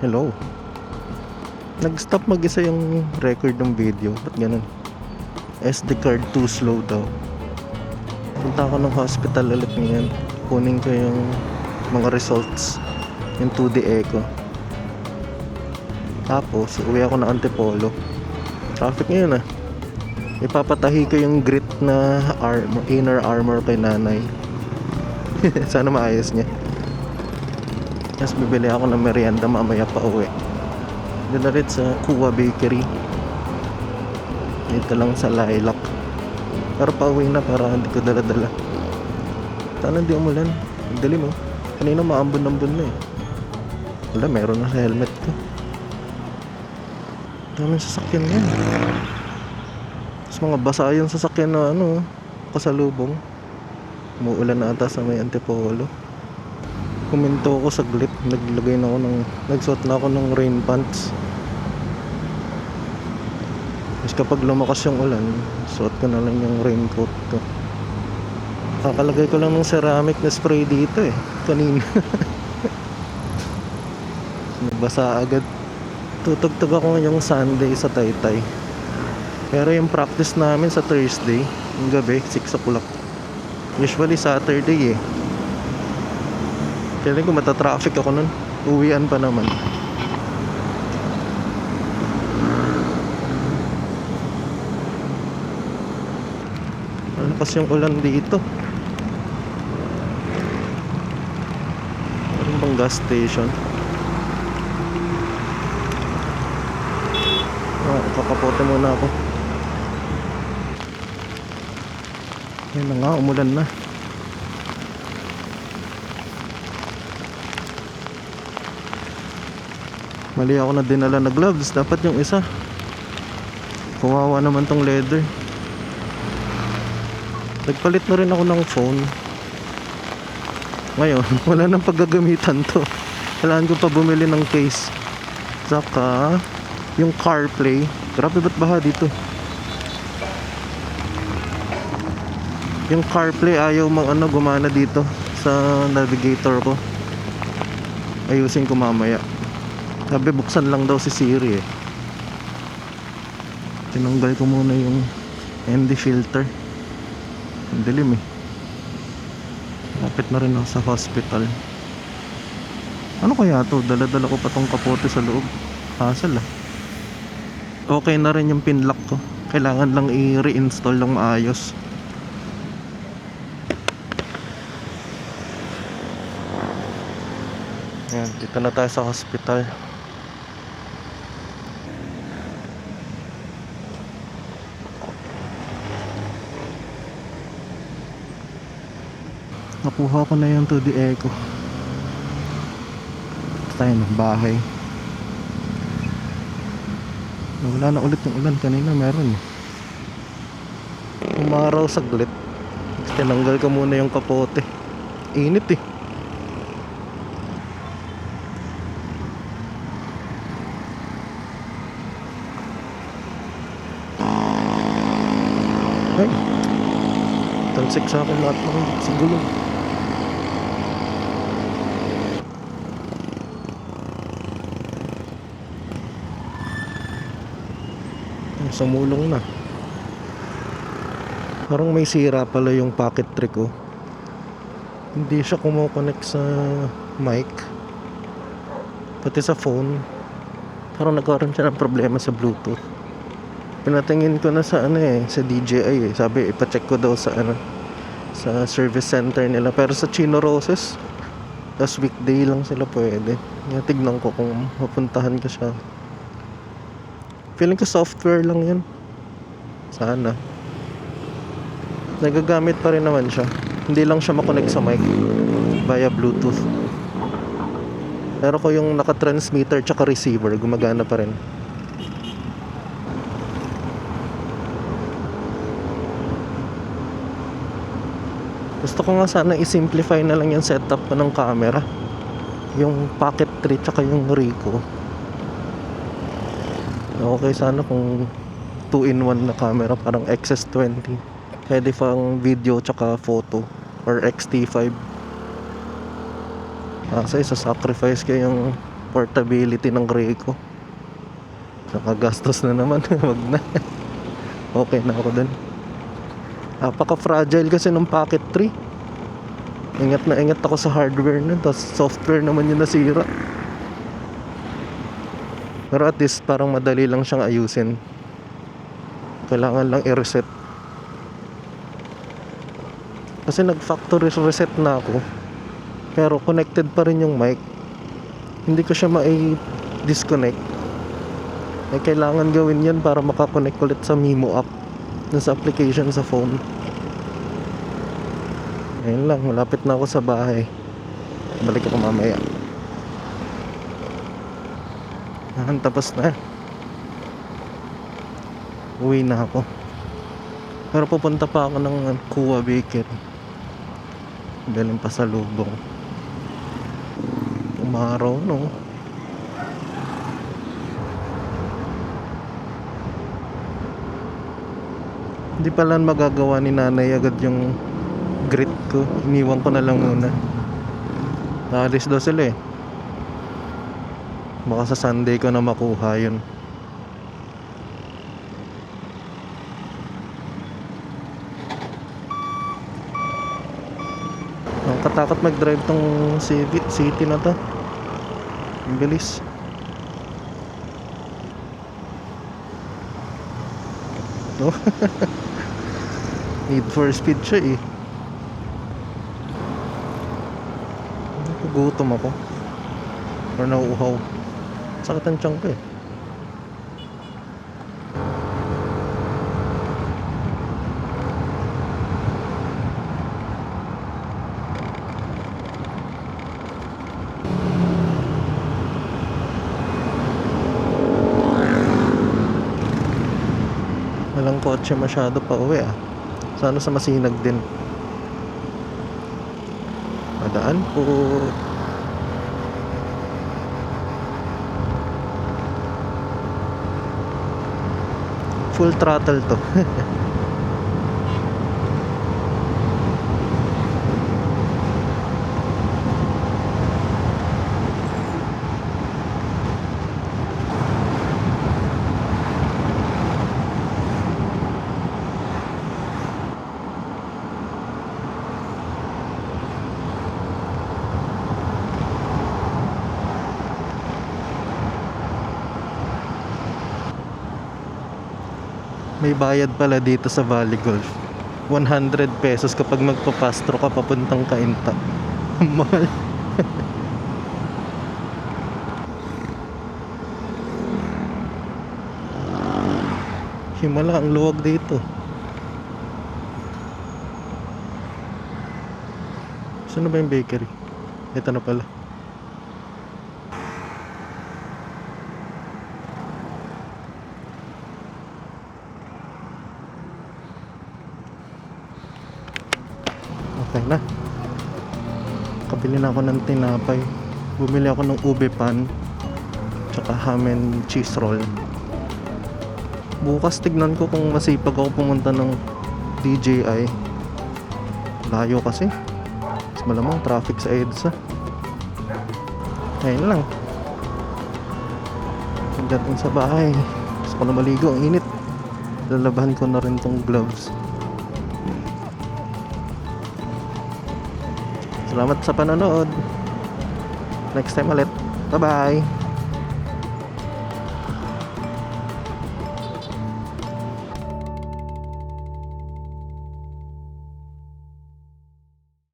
Hello. Nag-stop mag-isa yung record ng video. Ba't ganun? SD card too slow daw. Punta ako ng hospital ulit ngayon. Kunin ko yung mga results. Yung 2D echo. Tapos, uwi ako ng Antipolo. Traffic ngayon ah. Ipapatahi ko yung grit na armor, inner armor kay nanay. Sana maayos niya. Tapos bibili ako ng merienda mamaya pa uwi. Rin sa Kuwa Bakery. Dito lang sa Lilac. Pero pauwi na para hindi ko dala-dala. Sana hindi umulan. Dilim oh. Kanina maambon-ambon na eh. Wala, meron na sa helmet ko. Daming sasakyan yan. Tapos mga basa yung sasakyan na ano, kasalubong. Umuulan na ata sa may antipolo. Kuminto ako saglit. Naglagay na ako ng, nagsuot na ako ng rain pants. Tapos kapag lumakas yung ulan, suot ko na lang yung raincoat ko. Kakalagay ko lang ng ceramic na spray dito eh. Kanina. Nabasa agad. Tutugtog ako ngayong Sunday sa Taytay. Pero yung practice namin sa Thursday, yung gabi, 6 o'clock. Usually Saturday eh. Kailan ko matatraffic ako nun. Uwian pa naman. Malakas yung ulan dito. Parang bang gas station. Ah, kakapote muna ako. Yan na nga, umulan na. Mali ako na dinala na gloves. Dapat yung isa. Kawawa naman tong leather. Nagpalit na rin ako ng phone. Ngayon, wala nang paggagamitan to. Kailangan ko pa bumili ng case. Saka, yung CarPlay. Grabe ba't baha dito? Yung CarPlay ayaw mang ano gumana dito sa navigator ko. Ayusin ko mamaya. Sabi buksan lang daw si Siri eh. Tinanggal ko muna yung ND filter. Ang dilim eh. Lapit na rin ako sa hospital. Ano kaya to? Dala-dala ko pa tong kapote sa loob. Hassle ah. Okay na rin yung pinlock ko. Kailangan lang i-reinstall lang maayos. Yan, dito na tayo sa hospital. Nakuha ko na yung 2D Echo. Ito tayo ng bahay. Wala na ulit yung ulan. Kanina meron. eh. Umaraw saglit. Tinanggal ko muna yung kapote. Init eh. Ay. Talsik sa akin lahat ng sa Sumulong na. Parang may sira pala yung pocket trick ko. Hindi siya kumokonek sa mic. Pati sa phone. Parang nagkaroon siya ng problema sa Bluetooth. Pinatingin ko na sa ano eh, sa DJI eh. Sabi ipacheck ko daw sa ano sa service center nila. Pero sa Chino Roses, tas weekday lang sila pwede. Nga tignan ko kung mapuntahan ko siya. Feeling ko software lang yun. Sana. Nagagamit pa rin naman siya. Hindi lang siya makonect sa mic via Bluetooth. Pero ko yung naka-transmitter tsaka receiver, gumagana pa rin. Gusto ko nga sana i-simplify na lang yung setup ko ng camera. Yung pocket tree tsaka yung Ricoh. Okay sana kung 2-in-1 na camera parang XS20. Pwede pang video tsaka photo or XT5. Kasi sa sacrifice ko yung portability ng Greco. Nakagastos na naman. Wag na. okay na ako dun. Napaka-fragile kasi ng packet tree. Ingat na ingat ako sa hardware na. Tapos software naman yung nasira. Pero at least parang madali lang siyang ayusin. Kailangan lang i-reset. Kasi nag-factory reset na ako. Pero connected pa rin yung mic. Hindi ko siya mai-disconnect. May kailangan gawin yan para makakonect ulit sa Mimo app. Dun sa application sa phone. Ayun lang, malapit na ako sa bahay. Balik ako mamaya. Ah, tapos na. Uwi na ako. Pero pupunta pa ako ng Kuwa Bakery. Galing pa sa lubong. Umaraw, no? Hindi pala magagawa ni nanay agad yung grit ko. Iniwan ko na lang muna. Naalis daw sila eh. Baka sa Sunday ko na makuha yun. Ang katakot mag-drive tong city, city na to. Ang bilis. No? Need for speed siya eh. Gutom ako. Or nauuhaw. Sakit ang tiyan ko eh. Walang kotse masyado pa uwi ah. Sana sa masinag din. Padaan po. Full throttle to. May bayad pala dito sa Valley Golf. 100 pesos kapag magpapastro ka papuntang Kainta. Mahal. Himala ang luwag dito. Saan na ba yung bakery? Ito na pala. Na. Kabili na ako ng tinapay. Bumili ako ng ube pan. Tsaka ham and cheese roll. Bukas tignan ko kung masipag ako pumunta ng DJI. Layo kasi. Mas malamang traffic sa EDSA. Ayun lang. Pagdating sa bahay. Gusto ko na maligo. Ang init. Lalabahan ko na rin tong gloves. Salamat sa panonood. Next time ulit. Bye-bye.